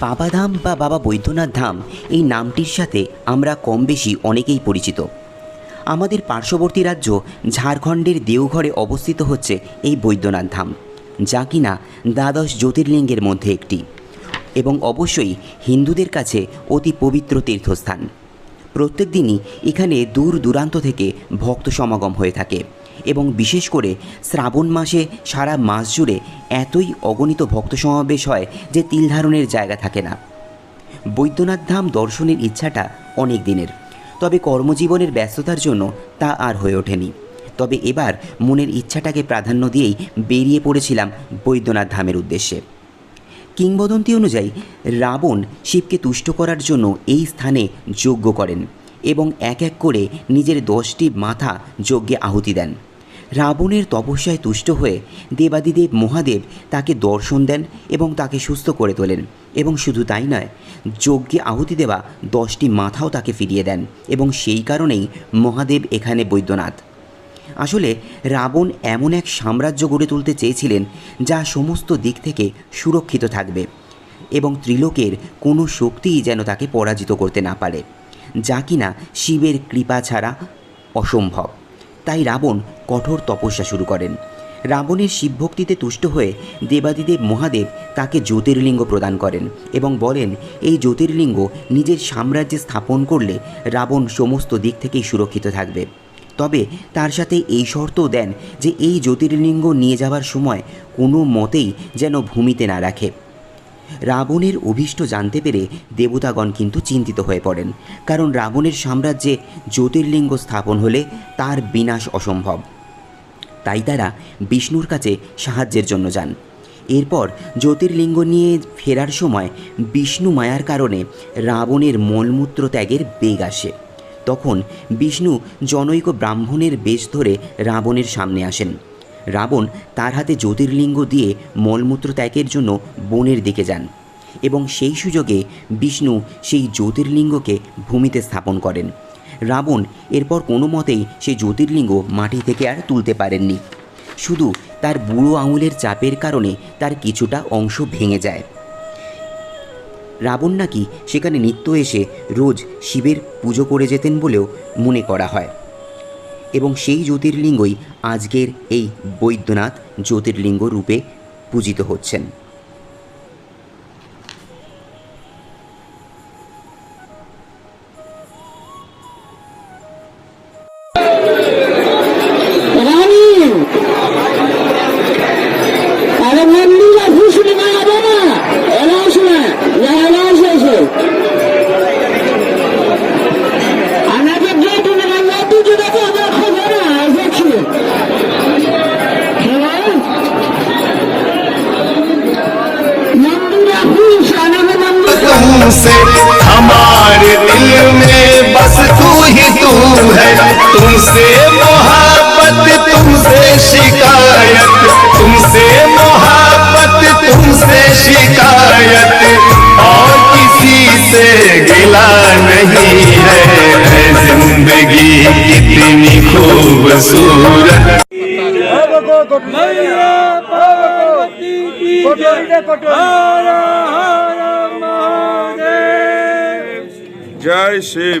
বাবাধাম বা বাবা বৈদ্যনাথ ধাম এই নামটির সাথে আমরা কম বেশি অনেকেই পরিচিত। আমাদের পার্শ্ববর্তী রাজ্য ঝাড়খণ্ডের দেওঘরে অবস্থিত হচ্ছে এই বৈদ্যনাথ ধাম, যা কিনা দ্বাদশ জ্যোতির্লিঙ্গের মধ্যে একটি এবং অবশ্যই হিন্দুদের কাছে অতি পবিত্র তীর্থস্থান। প্রত্যেক দিনই এখানে দূর দূরান্ত থেকে ভক্ত সমাগম হয়ে থাকে। এবং বিশেষ করে শ্রাবণ মাসে সারা মাস জুড়ে এতই অগণিত ভক্ত সমাবেশ হয় যে তিল ধারণের জায়গা থাকে না। বৈদ্যনাথ ধাম দর্শনের ইচ্ছাটা অনেক দিনের। তবে কর্মজীবনের ব্যস্ততার জন্য তা আর হয়ে ওঠেনি। তবে এবার মনের ইচ্ছাটাকে প্রাধান্য দিয়েই বেরিয়ে পড়েছিলাম বৈদ্যনাথ ধামের উদ্দেশ্যে। কিংবদন্তি অনুযায়ী রাবণ শিবকে তুষ্ট করার জন্য এই স্থানে যজ্ঞ করেন এবং এক এক করে নিজের দশটি মাথা যজ্ঞে আহুতি দেন। রাবণের তপস্যায় তুষ্ট হয়ে দেবাদিদেব মহাদেব তাকে দর্শন দেন এবং তাকে সুস্থ করে তোলেন। এবং শুধু তাই নয়, যজ্ঞে আহুতি দেওয়া দশটি মাথাও তাকে ফিরিয়ে দেন এবং সেই কারণেই মহাদেব এখানে বৈদ্যনাথ। আসলে রাবণ এমন এক সাম্রাজ্য গড়ে তুলতে চেয়েছিলেন যা সমস্ত দিক থেকে সুরক্ষিত থাকবে এবং ত্রিলোকের কোনো শক্তিই যেন তাকে পরাজিত করতে না পারে, যা কিনা শিবের কৃপা ছাড়া অসম্ভব। তাই রাবণ কঠোর তপস্যা শুরু করেন। রাবণের শিবভক্তিতে তুষ্ট হয়ে দেবাদিদেব মহাদেব তাকে জ্যোতির্লিঙ্গ প্রদান করেন এবং বলেন, এই জ্যোতির্লিঙ্গ নিজের সাম্রাজ্যে স্থাপন করলে রাবণ সমস্ত দিক থেকেই সুরক্ষিত থাকবে। তবে তার সাথে এই শর্তও দেন যে এই জ্যোতির্লিঙ্গ নিয়ে যাওয়ার সময় কোনো মতেই যেন ভূমিতে না রাখে। রাবণের অভীষ্ট জানতে পেরে দেবতাগণ কিন্তু চিন্তিত হয়ে পড়েন। কারণ রাবণের সাম্রাজ্যে জ্যোতির্লিঙ্গ স্থাপন হলে তার বিনাশ অসম্ভব। তাই তারা বিষ্ণুর কাছে সাহায্যের জন্য যান। এরপর জ্যোতির্লিঙ্গ নিয়ে ফেরার সময় বিষ্ণু মায়ার কারণে রাবণের মলমূত্র ত্যাগের বেগ আসে। তখন বিষ্ণু জনৈক ব্রাহ্মণের বেশ ধরে রাবণের সামনে আসেন। রাবণ তার হাতে জ্যোতির্লিঙ্গ দিয়ে মলমূত্র ত্যাগের জন্য বনের দিকে যান এবং সেই সুযোগে বিষ্ণু সেই জ্যোতির্লিঙ্গকে ভূমিতে স্থাপন করেন। রাবণ এরপর কোনো মতেই সেই জ্যোতির্লিঙ্গ মাটি থেকে আর তুলতে পারেননি। শুধু তার বুড়ো আঙুলের চাপের কারণে তার কিছুটা অংশ ভেঙে যায়। রাবণ নাকি সেখানে নিত্য এসে রোজ শিবের পুজো করে যেতেন বলেও মনে করা হয়। এবং সেই জ্যোতির্লিঙ্গই আজকের এই বৈদ্যনাথ জ্যোতির্লিঙ্গ রূপে পূজিত হচ্ছেন। तुमसे मोहब्बत, तुमसे शिकायत। तुमसे मोहब्बत, तुमसे शिकायत। और किसी से गिला नहीं है ज़िंदगी कितनी खूबसूरत। जय शिव।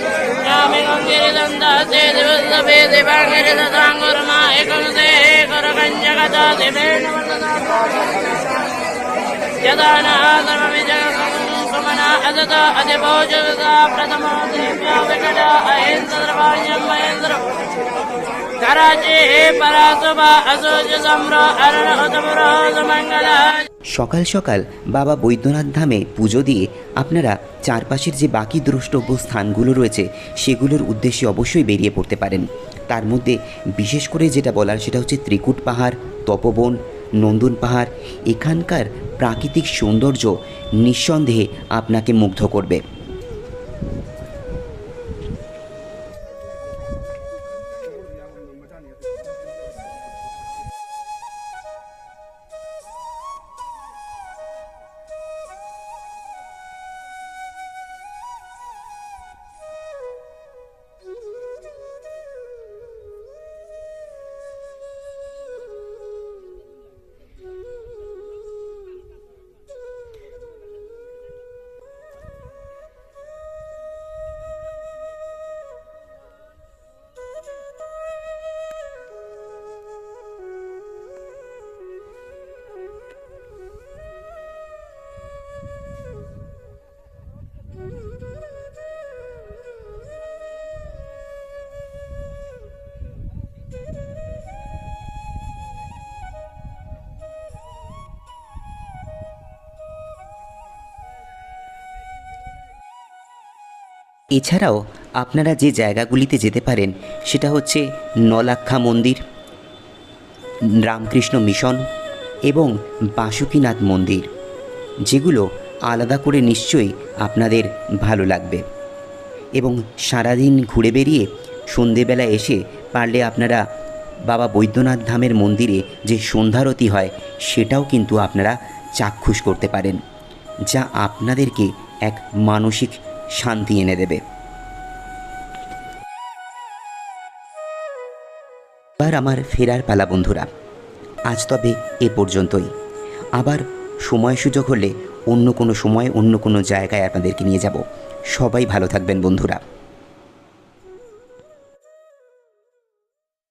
अजत अधिभोजगता प्रथमो देव्या विकट সকাল সকাল বাবা বৈদ্যনাথ ধামে পুজো দিয়ে আপনারা চারপাশের যে বাকি দ্রষ্টব্য স্থানগুলো রয়েছে, সেগুলোর উদ্দেশ্যে অবশ্যই বেরিয়ে পড়তে পারেন। তার মধ্যে বিশেষ করে যেটা বলার সেটা হচ্ছে ত্রিকুট পাহাড়, তপবন, নন্দন পাহাড়, এখানকার প্রাকৃতিক সৌন্দর্য নিঃসন্দেহে আপনাকে মুগ্ধ করবে। এছাড়াও আপনারা যে জায়গাগুলিতে যেতে পারেন, সেটা হচ্ছে নলাক্ষা মন্দির, রামকৃষ্ণ মিশন এবং বাসুকীনাথ মন্দির, যেগুলো আলাদা করে নিশ্চয়ই আপনাদের ভালো লাগবে। এবং সারাদিন ঘুরে বেরিয়ে সন্ধেবেলা এসে পারলে আপনারা বাবা বৈদ্যনাথ ধামের মন্দিরে যে সন্ধ্যারতি হয়, সেটাও কিন্তু আপনারা চাক্ষুষ করতে পারেন, যা আপনাদেরকে এক মানসিক শান্তি এনে দেবে। এবার আমার ফেরার পালা, বন্ধুরা। আজ তবে এ পর্যন্তই। আবার সময় সুযোগ হলে অন্য কোনো সময়, অন্য কোনো জায়গায় আপনাদেরকে নিয়ে যাব। সবাই ভালো থাকবেন, বন্ধুরা।